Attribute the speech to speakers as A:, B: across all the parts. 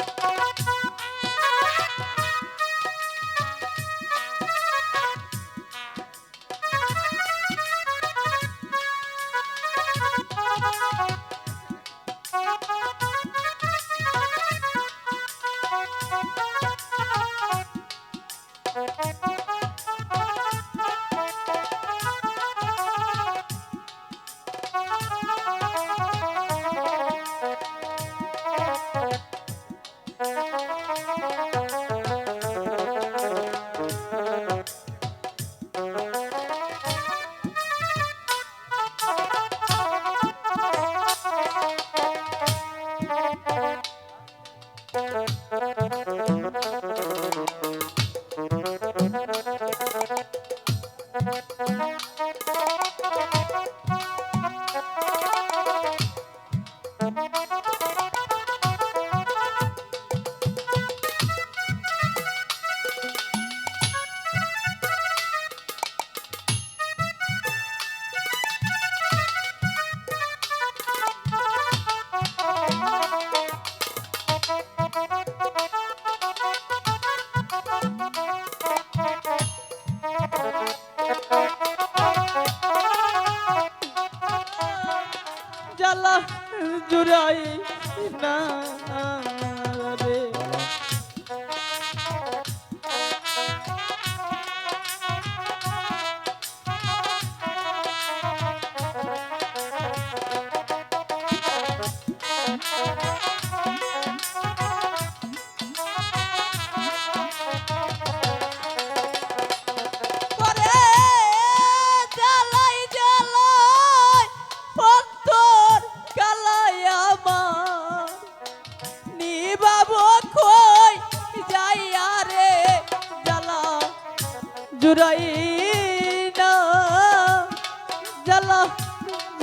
A: you Bye.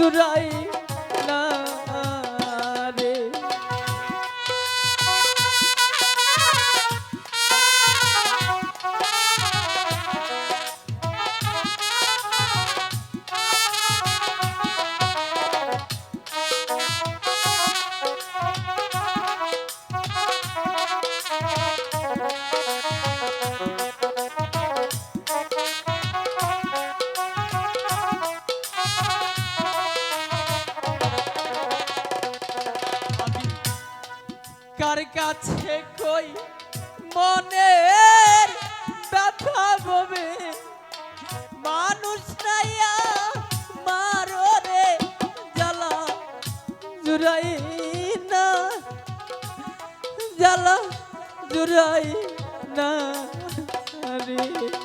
A: চুরাই জ্বালা জুড়াই না রে।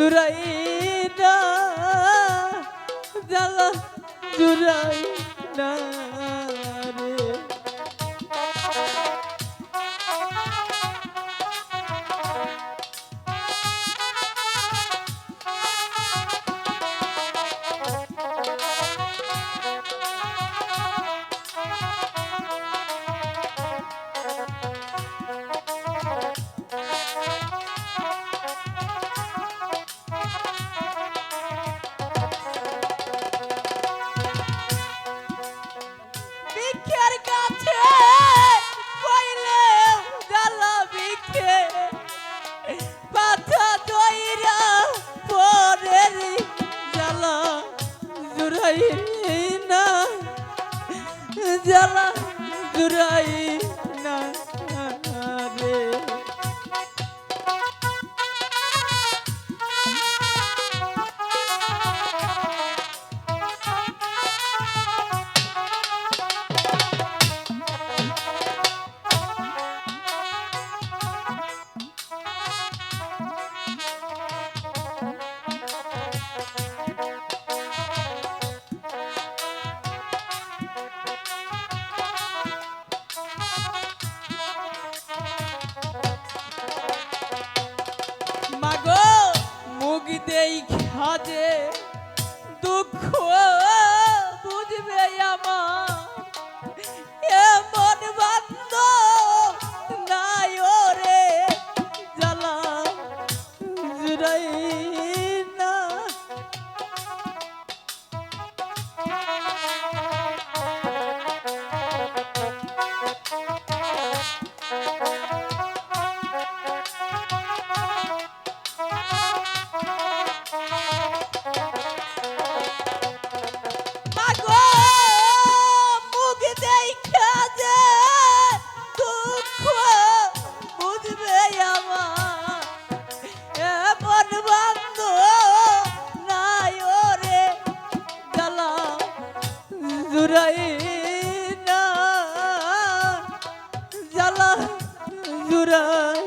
A: জুড়াই না জ্বালা জুড়াই না রাই জুড়াই না জ্বালা জুড়াই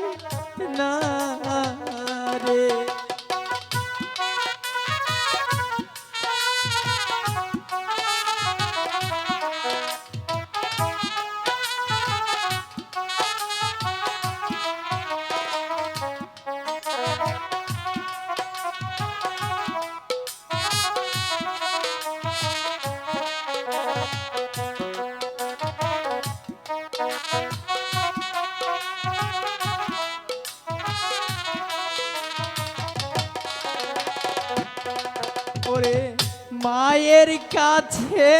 A: মায়ের কাছে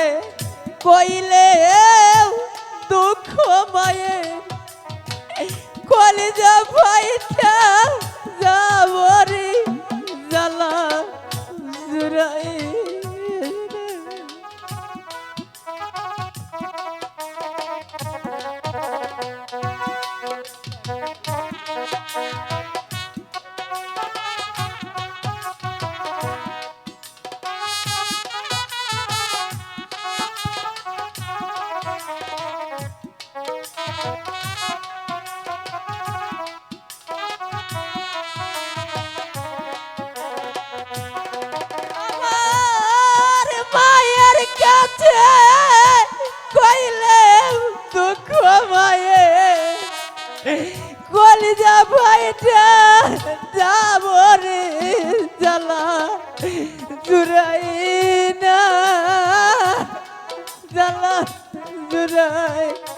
A: কইলে দুঃখ মায়ের। কলেজা ভাইটা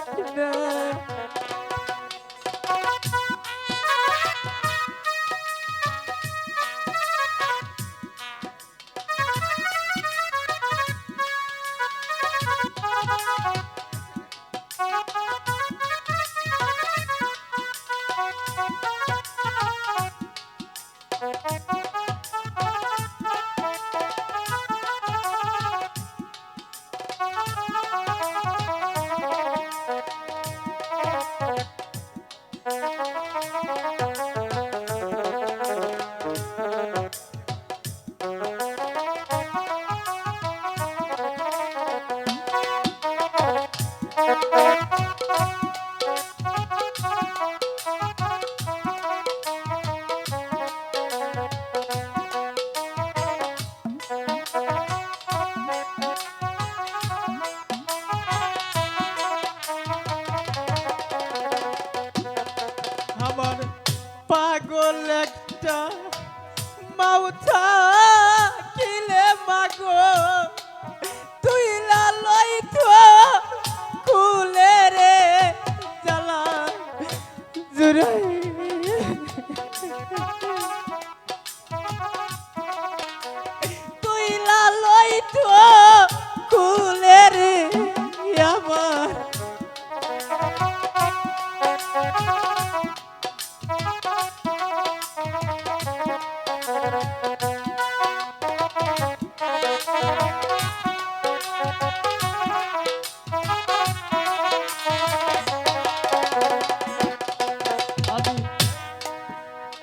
A: Yeah.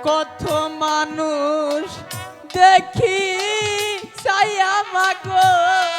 A: কত মানুষ দেখি সাইয়া মাগো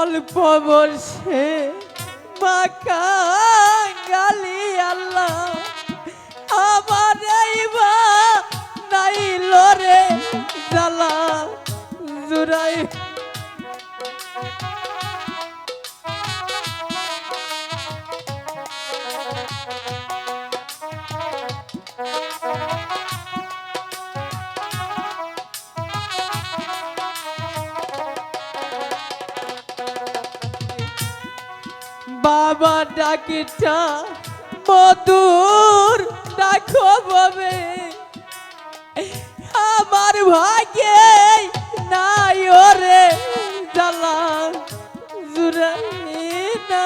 A: অল্প বর্ষে বাঁকা গালি আল্লাহ। আমার বা নাই লরে জ্বালা জুড়াই বাবা ডাকিটা মধুর ডাকো ববে। আমার ভাগ্যে নাই ওরে জ্বালা জুড়াই না।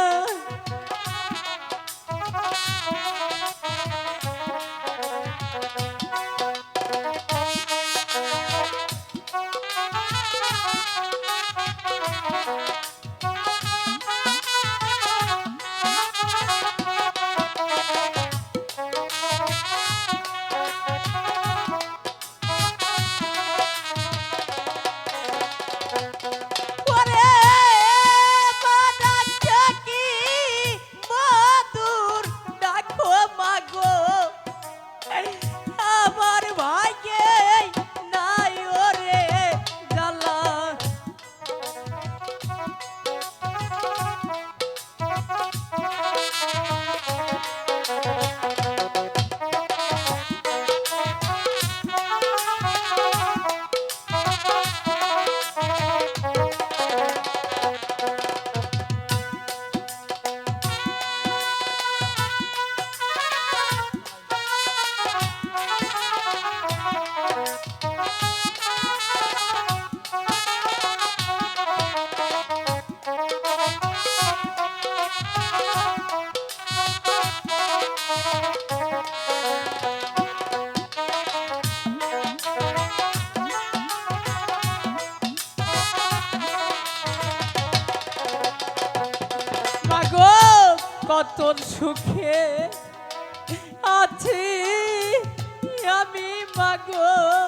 A: আমি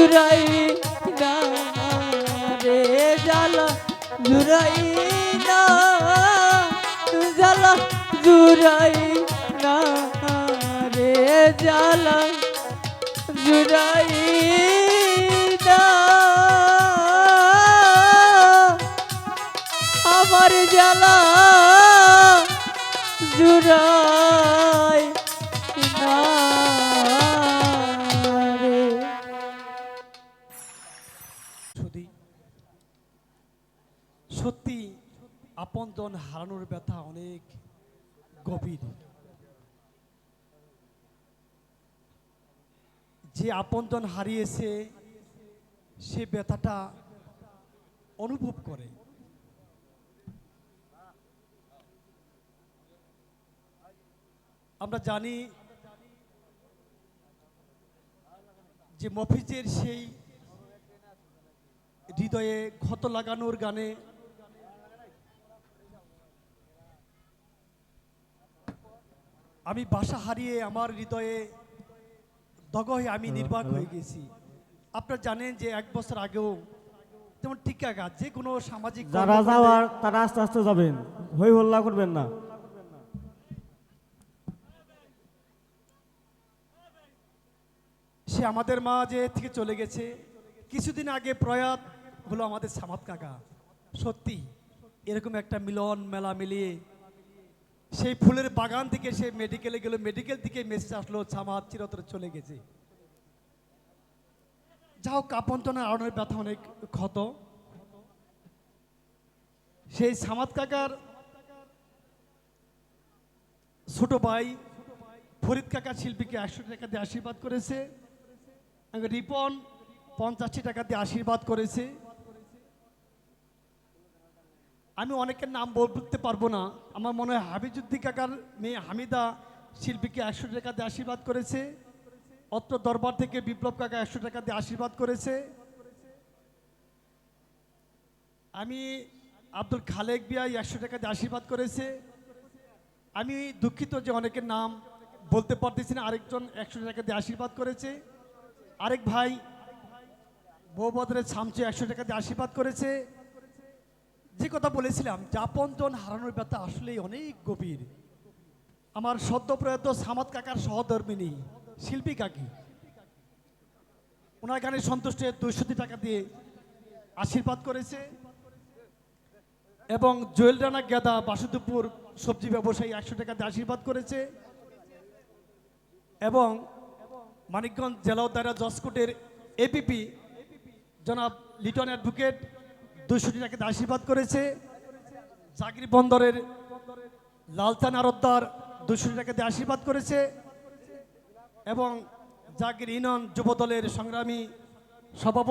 A: জুড়াই না রে জ্বালা জুড়াই না জ্বালা জুড়াই না রে জ্বালা জুড়াই না। আমার জ্বালা
B: হারানোর ব্যথা অনেক গভীর। যে আপনজন হারিয়েছে, সে ব্যথাটা অনুভব করে। আমরা জানি যে মফিজের সেই হৃদয়ে ক্ষত লাগানোর গানে আমি বাসা হারিয়ে আমার হৃদয়ে দগ হয়ে আমি নির্বাক হয়ে গেছি। আপনারা জানেন যে এক বছর আগেও যেমন টিকা গাছ যে কোনো সামাজিক
C: যারা যাওয়ার তারা আস্তে আস্তে যাবেন। হই হল্লা করবেন না।
B: সে আমাদের মাঝে থেকে চলে গেছে কিছুদিন আগে প্রয়াত হলো আমাদের সামাদ কাকা। সত্যি এরকম একটা মিলন মেলা মিলিয়ে সেই ফুলের বাগান থেকে সে মেডিকেলে গেল মেডিকেল থেকে মেসেজ আসলো সামাদ চিরতরে চলে গেছে। যা যাও কাপন্তনা আড়নের ব্যথা অনেক ক্ষত। সেই সামাদ কাকার ছোট ভাই ফরিদ কাকা শিল্পীকে একশো টাকা দিয়ে আশীর্বাদ করেছে। রিপন পঞ্চাশটি টাকা দিয়ে আশীর্বাদ করেছে। আমি অনেকের নাম বলতে পারব না। আমার মনে হয় হাবিজুদ্দি কাকার মেয়ে হামিদা শিল্পীকে একশো টাকা দিয়ে আশীর্বাদ করেছে। অত্র দরবার থেকে বিপ্লব কাকা একশো টাকা দিয়ে আশীর্বাদ করেছে। আমি আব্দুল খালেক বিয়াই একশো টাকা দিয়ে আশীর্বাদ করেছে। আমি দুঃখিত যে অনেকের নাম বলতে পারতেছি না, আরেকজন একশো টাকা দিয়ে আশীর্বাদ করেছে। আরেক ভাই বৌবদরের ছামচে একশো টাকা দিয়ে আশীর্বাদ করেছে। যে কথা বলেছিলাম যে আপনজন হারানোর ব্যথা আসলেই অনেক গভীর। আমার সদ্য প্রয়াত সামাদ কাকার সহধর্মিনী, শিল্পী কাকি। ওনার গানে সন্তুষ্ট দুইশোটি টাকা দিয়ে আশীর্বাদ করেছে এবং জুয়েল রানা গেদা বাসুদেবপুর সবজি ব্যবসায়ী একশো টাকা দিয়ে আশীর্বাদ করেছে এবং মানিকগঞ্জ জেলা উদ্যারা জসকোটের এপিপি জনাব লিটন অ্যাডভোকেট দুশো টাকা আশীর্বাদ করেছে? চাকরি বন্দরের লালচান আরদ্দার দুশো টাকা দিয়ে আশীর্বাদ করেছে? এবং জাগির ইনন যুবদলের সংগ্রামী সভাপতি